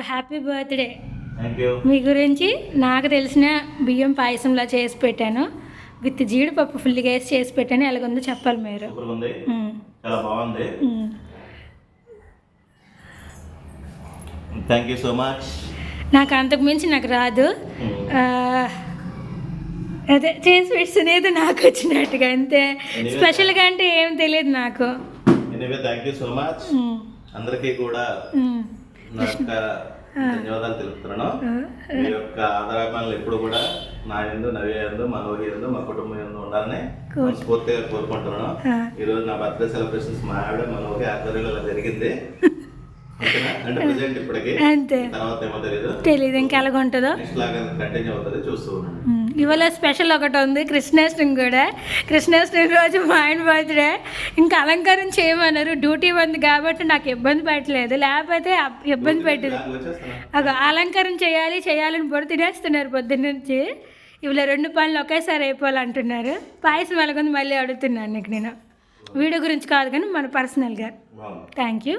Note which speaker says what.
Speaker 1: Happy birthday మీ గురించి నాకు తెలిసిన బియ్యం పాయసంలా చేసి పెట్టాను. విత్ జీడిపప్పు ఫుల్గా వేసి చేసి పెట్టాను. ఎలాగుందో చెప్పాలి మీరు.
Speaker 2: చాలా బాగుంది. థ్యాంక్ యూ సో మచ్
Speaker 1: నాకు అంతకు మించి నాకు రాదు. అదే చేసి పెట్టినది నాకు వచ్చినట్టుగా అంతే. స్పెషల్గా అంటే ఏం తెలియదు నాకు.
Speaker 2: Thank you so much. అందరికీ కూడా. నా యొక్క ధన్యవాదాలు తెలుపుతున్నాను. మీ యొక్క ఎప్పుడు కూడా నా ఎందు నవ్య ఎందు మనోహి ఎందు మా కుటుంబం ఎందు ఉండాలని మనస్ఫూర్తిగా కోరుకుంటున్నాను.
Speaker 1: ఆ.
Speaker 2: ఈ రోజు నా బర్త్డే సెలబ్రేషన్స్ మా ఆవిడ ఆధ్వర్యంలో జరిగింది. ఓకేనా? అంటే ప్రజెంట్ ఇప్పటికి.
Speaker 1: అంతే.
Speaker 2: తర్వాత ఏమో తెలియదు
Speaker 1: తెలియదు ఇంకా ఎలాగుంటుందో
Speaker 2: నెక్స్ట్ లాగా కంటిన్యూ అవుతుంది చూస్తూ ఉండండి.
Speaker 1: మ్మ్. ఇవాళ స్పెషల్ ఒకటి ఉంది కృష్ణాష్టమి కూడా. కృష్ణాష్టమి రోజు మా ఆయన బర్త్డే. ఇంకా అలంకారం చేయమన్నారు. డ్యూటీ ఉంది కాబట్టి నాకు ఇబ్బంది పెట్టలేదు. లేకపోతే ఇబ్బంది పెట్టేది. అలంకారం చేయాలి చేయాలని బుర్ర తినేస్తున్నారు పొద్దున్న నుంచి. ఇవాళ రెండు పనులు ఒకేసారి అయిపోవాలంటున్నారు. పాయసం ఎలాగుంది మళ్ళీ అడుగుతున్నాను నీకు నేను. వీడియో గురించి కాదు కానీ మన పర్సనల్గా. Thank you.